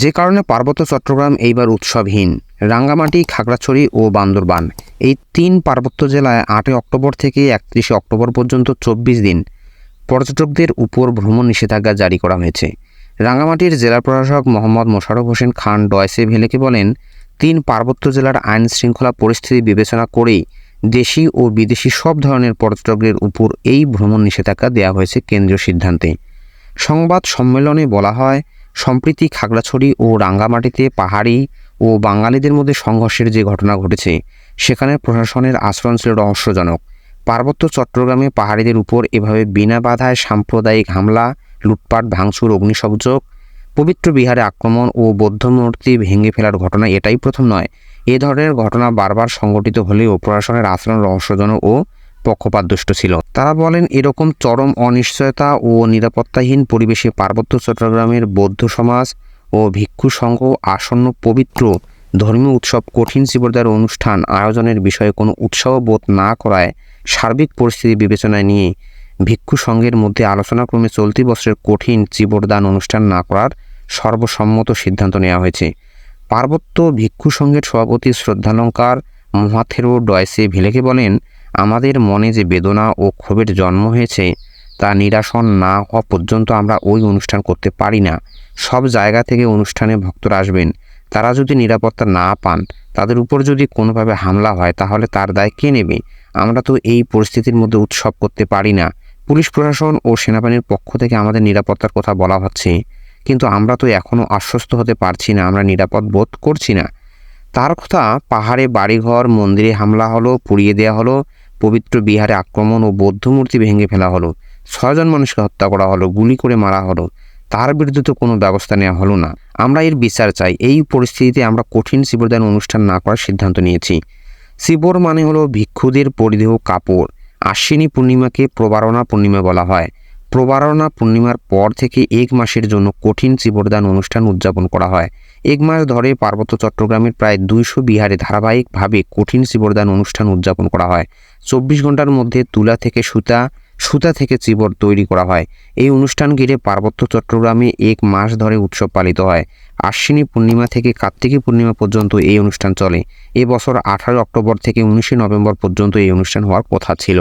যে কারণে পার্বত্য চট্টগ্রাম এইবার উৎসবহীন। রাঙ্গামাটি, খাগড়াছড়ি ও বান্দরবান। এই তিন পার্বত্য জেলায় আটই অক্টোবর থেকে একত্রিশে অক্টোবর পর্যন্ত চব্বিশ দিন পর্যটকদের উপর ভ্রমণ নিষেধাজ্ঞা জারি করা হয়েছে। রাঙ্গামাটির জেলা প্রশাসক মোহাম্মদ মোশাররফ হোসেন খান ডয়সে ভেলেকে বলেন, তিন পার্বত্য জেলার আইন শৃঙ্খলা পরিস্থিতি বিবেচনা করেই দেশি ও বিদেশি সব ধরনের পর্যটকদের উপর এই ভ্রমণ নিষেধাজ্ঞা দেওয়া হয়েছে কেন্দ্রীয় সিদ্ধান্তে। সংবাদ সম্মেলনে বলা হয় সম্প্রীতি খাগড়াছড়ি ও রাঙ্গামাটিতে পাহাড়ি ও বাঙালিদের মধ্যে সংঘর্ষের যে ঘটনা ঘটেছে সেখানে প্রশাসনের আচরণ ছিল রহস্যজনক। পার্বত্য চট্টগ্রামে পাহাড়িদের উপর এভাবে বিনা বাধায় সাম্প্রদায়িক হামলা, লুটপাট, ভাঙচুর, অগ্নিসংযোগ, পবিত্র বিহারে আক্রমণ ও বৌদ্ধ মূর্তি ভেঙে ফেলার ঘটনা এটাই প্রথম নয়। এ ধরনের ঘটনা বারবার সংঘটিত হলেও প্রশাসনের আচরণ রহস্যজনক ও পক্ষপাতদুষ্ট ছিল। তারা বলেন, এরকম চরম অনিশ্চয়তা ও নিরাপত্তাহীন পরিবেশে পার্বত্য চট্টগ্রামের বৌদ্ধ সমাজ ও ভিক্ষু সংঘ আসন্ন পবিত্র ধর্মীয় উৎসব কঠিন চিবরদার অনুষ্ঠান আয়োজনের বিষয়ে কোনো উৎসাহ বোধ না করায় সার্বিক পরিস্থিতি বিবেচনায় নিয়ে ভিক্ষু সংঘের মধ্যে আলোচনাক্রমে চলতি বছরের কঠিন চিবরদান অনুষ্ঠান না করার সর্বসম্মত সিদ্ধান্ত নেওয়া হয়েছে। পার্বত্য ভিক্ষু সংঘের সভাপতি শ্রদ্ধালঙ্কার মহাথেরো ডয়সে ভিলেকে বলেন আমাদের মনে যে বেদনা ও ক্ষোভের জন্ম হয়েছে, তা নিরাসন না হওয়া পর্যন্ত আমরা ওই অনুষ্ঠান করতে পারি না। সব জায়গা থেকে অনুষ্ঠানে ভক্তরা আসবেন। তারা যদি নিরাপত্তা না পান, তাদের উপর যদি কোনোভাবে হামলা হয়, তাহলে তার দায় কে নেবে? আমরা তো এই পরিস্থিতির মধ্যে উৎসব করতে পারি না। পুলিশ প্রশাসন ও সেনাবাহিনীর পক্ষ থেকে আমাদের নিরাপত্তার কথা বলা হচ্ছে। কিন্তু আমরা তো এখনও আশ্বস্ত হতে পারছি না, আমরা নিরাপদ বোধ করছি না। তার কথা পাহাড়ে বাড়িঘর, মন্দিরে হামলা হলো, পুড়িয়ে দেওয়া হলো পবিত্র বিহারে আক্রমণ ও বৌদ্ধ মূর্তি ভেঙে ফেলা হলো। ছয়জন মানুষকে হত্যা করা হলো, গুলি করে মারা হলো। তার বিরুদ্ধে তো কোনো ব্যবস্থা নেওয়া হলো না। আমরা এর বিচার চাই। এই পরিস্থিতিতে আমরা কঠিন শিবরদান অনুষ্ঠান না করার সিদ্ধান্ত নিয়েছি। শিবর মানে হলো ভিক্ষুদের পরিধেয় কাপড়। আশ্বিনী পূর্ণিমাকে প্রবারণা পূর্ণিমা বলা হয়। প্রবারণা পূর্ণিমার পর থেকে এক মাসের জন্য কঠিন চিবরদান অনুষ্ঠান উদযাপন করা হয়। এক মাস ধরে পার্বত্য চট্টগ্রামের প্রায় দুইশো বিহারে ধারাবাহিকভাবে কঠিন চিবরদান অনুষ্ঠান উদযাপন করা হয়। চব্বিশ ঘণ্টার মধ্যে তুলা থেকে সুতা সুতা থেকে চিবর তৈরি করা হয়। এই অনুষ্ঠান ঘিরে পার্বত্য চট্টগ্রামে এক মাস ধরে উৎসব পালিত হয়। আশ্বিনী পূর্ণিমা থেকে কার্তিকী পূর্ণিমা পর্যন্ত এই অনুষ্ঠান চলে। এ বছর আঠারো অক্টোবর থেকে উনিশে নভেম্বর পর্যন্ত এই অনুষ্ঠান হওয়ার কথা ছিল।